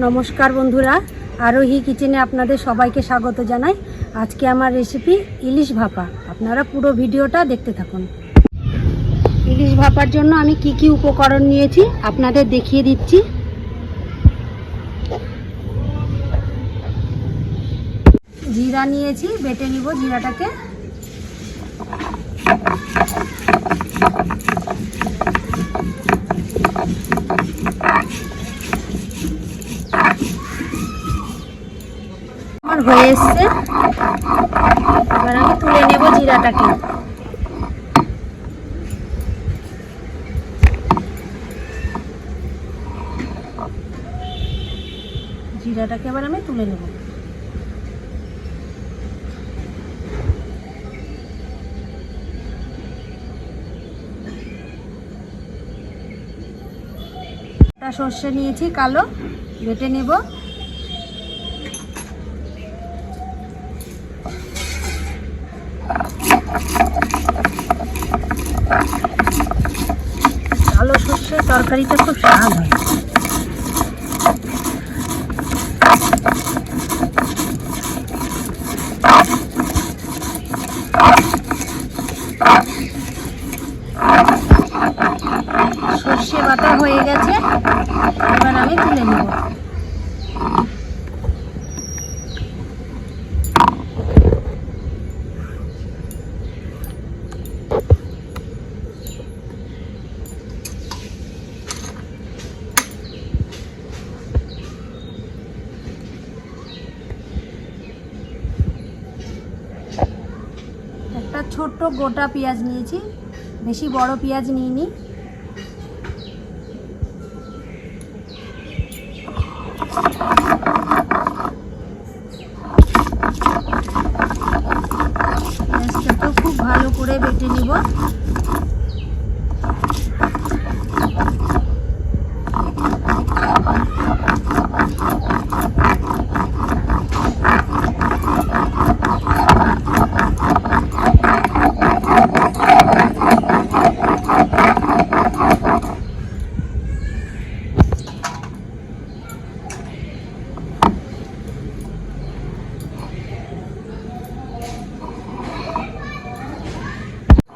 নমস্কার বন্ধুরা, আরোহী কিচেনে আপনাদের সবাইকে স্বাগত জানাই। আজকে আমার রেসিপি ইলিশ ভাপা। আপনারা পুরো ভিডিওটা দেখতে থাকুন। ইলিশ ভাপার জন্য আমি কি কি উপকরণ নিয়েছি আপনাদের দেখিয়ে দিচ্ছি। জিরা নিয়েছি, বেটে নিব জিরাটাকে। হয়ে এসছে। এবার আমি তুলে নেব জিরাটাকে। জিরাটাকে এবার আমি তুলে নেব। সর্ষে নিয়েছি, কালো, বেটে নেব কালো সর্ষে তরকারিটা খুব স্বাদ হয় সর্ষে বাটা হয়ে গেছে এবার আমি তুলে নেব একটা ছোট্ট গোটা পেঁয়াজ নিয়েছি। বেশি বড় পেঁয়াজ নিইনি। তো খুব ভালো করে বেটে নিব।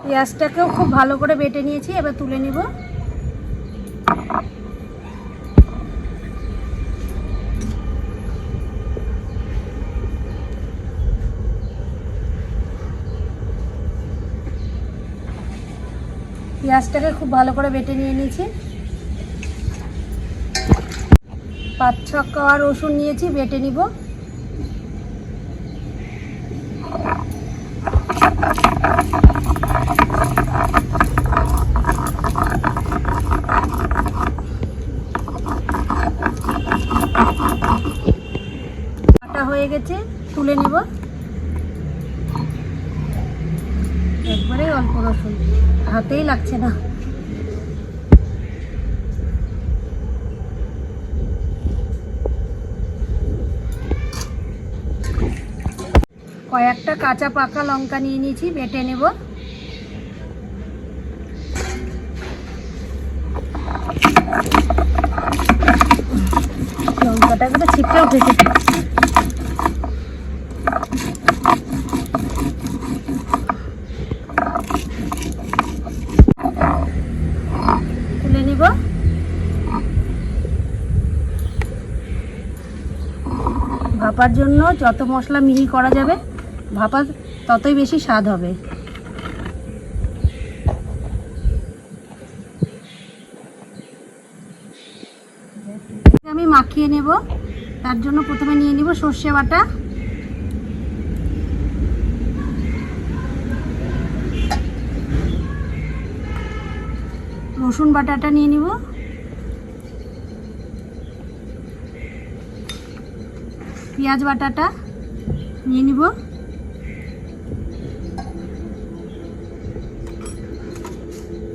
পেঁয়াজটাকেও খুব ভালো করে বেটে নিয়েছি, এবার তুলে নিব। পেঁয়াজটাকে খুব ভালো করে বেটে নিয়ে নিয়েছি। পাঁচ ছ কোয়া রসুন নিয়েছি, বেটে নিব কাটা হয়ে গেছে তুলে নেব। একবারে অল্প রসুন। হাতেই লাগছে না। কয়েকটা কাঁচা পাকা লঙ্কা নিয়ে নিয়েছি, বেটে নেব। লঙ্কাটা করে ছিটকে উঠেছে তুলে নিব ভাপার জন্য যত মশলা মিহি করা যাবে, ভাপা ততই বেশি স্বাদ হবে। আমি মাখিয়ে নেব। তার জন্য প্রথমে নিয়ে নিব সর্ষে বাটা। রসুন বাটাটা নিয়ে নিব। পেঁয়াজ বাটাটা নিয়ে নিব।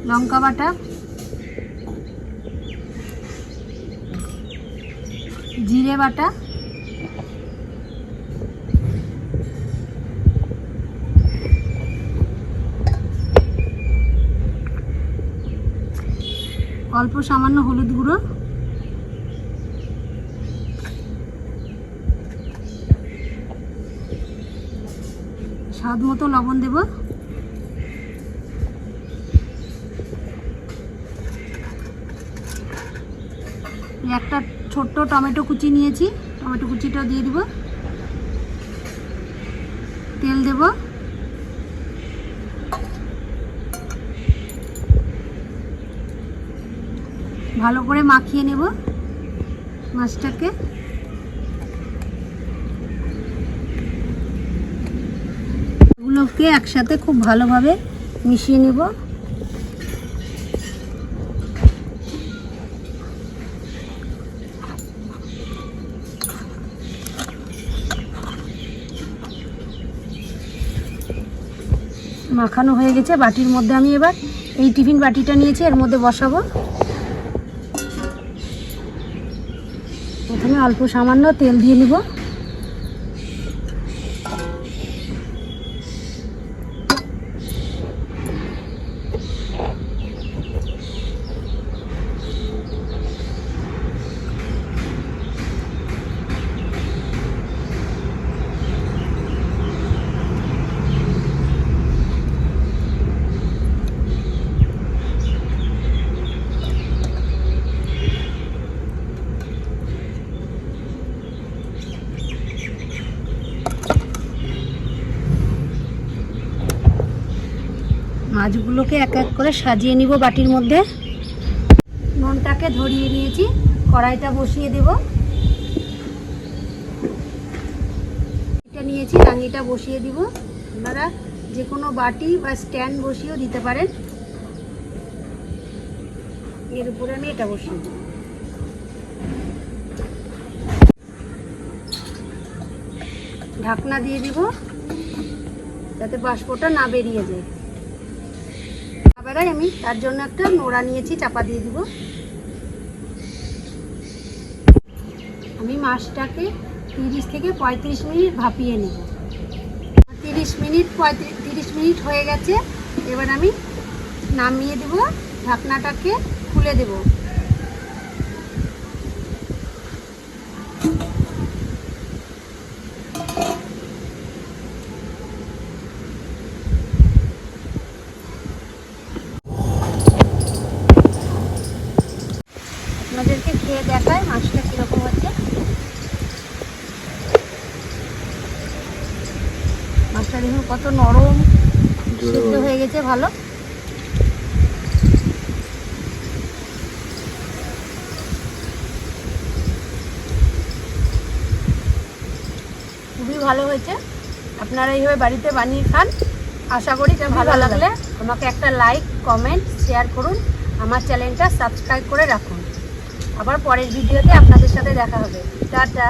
লঙ্কা বাটা। জিরে বাটা। অল্প সামান্য হলুদ গুঁড়ো। স্বাদ মতো লবণ দেব। একটা ছোট্ট টমেটো কুচি নিয়েছি, টমেটো কুচিটাও দিয়ে দিব। তেল দেব। ভালো করে মাখিয়ে নেব মাছটাকে। এগুলোকে একসাথে খুব ভালোভাবে মিশিয়ে নেব। মাখানো হয়ে গেছে, বাটির মধ্যে আমি এবার এই টিফিন বাটিটা নিয়েছি, এর মধ্যে বসাবো। প্রথমে অল্প সামান্য তেল দিয়ে নিব। মাছগুলোকে এক এক করে সাজিয়ে নিব বাটির মধ্যে। নুনটাকে ধরিয়ে নিয়েছি, কড়াইটা বসিয়ে দেব। এটা নিয়েছি রাঙিটা বসিয়ে দিব। আপনারা যে কোনো বাটি বা স্ট্যান্ড বসিয়েও দিতে পারেন। এর উপরে আমি এটা বসিয়ে দেব। ঢাকনা দিয়ে দিব, যাতে বাষ্পটা না বেরিয়ে যায়। বেড়াই আমি তার জন্য একটা নোড়া নিয়েছি, চাপা দিয়ে দিব। আমি মাছটাকে তিরিশ থেকে পঁয়ত্রিশ মিনিট ভাপিয়ে নেব। তিরিশ মিনিট, পঁয়ত্রিশ, তিরিশ মিনিট হয়ে গেছে। এবার আমি নামিয়ে দেব, ঢাকনাটাকে খুলে দেব। দেখুন কত নরম সিদ্ধ হয়ে গেছে ভালো। খুবই ভালো হয়েছে। আপনারা এইভাবে বাড়িতে বানিয়ে খান। আশা করি ভালো লাগলে আমাকে একটা লাইক কমেন্ট শেয়ার করুন। আমার চ্যানেলটা সাবস্ক্রাইব করে রাখুন। আবার পরের ভিডিওতে আপনাদের সাথে দেখা হবে। টাটা।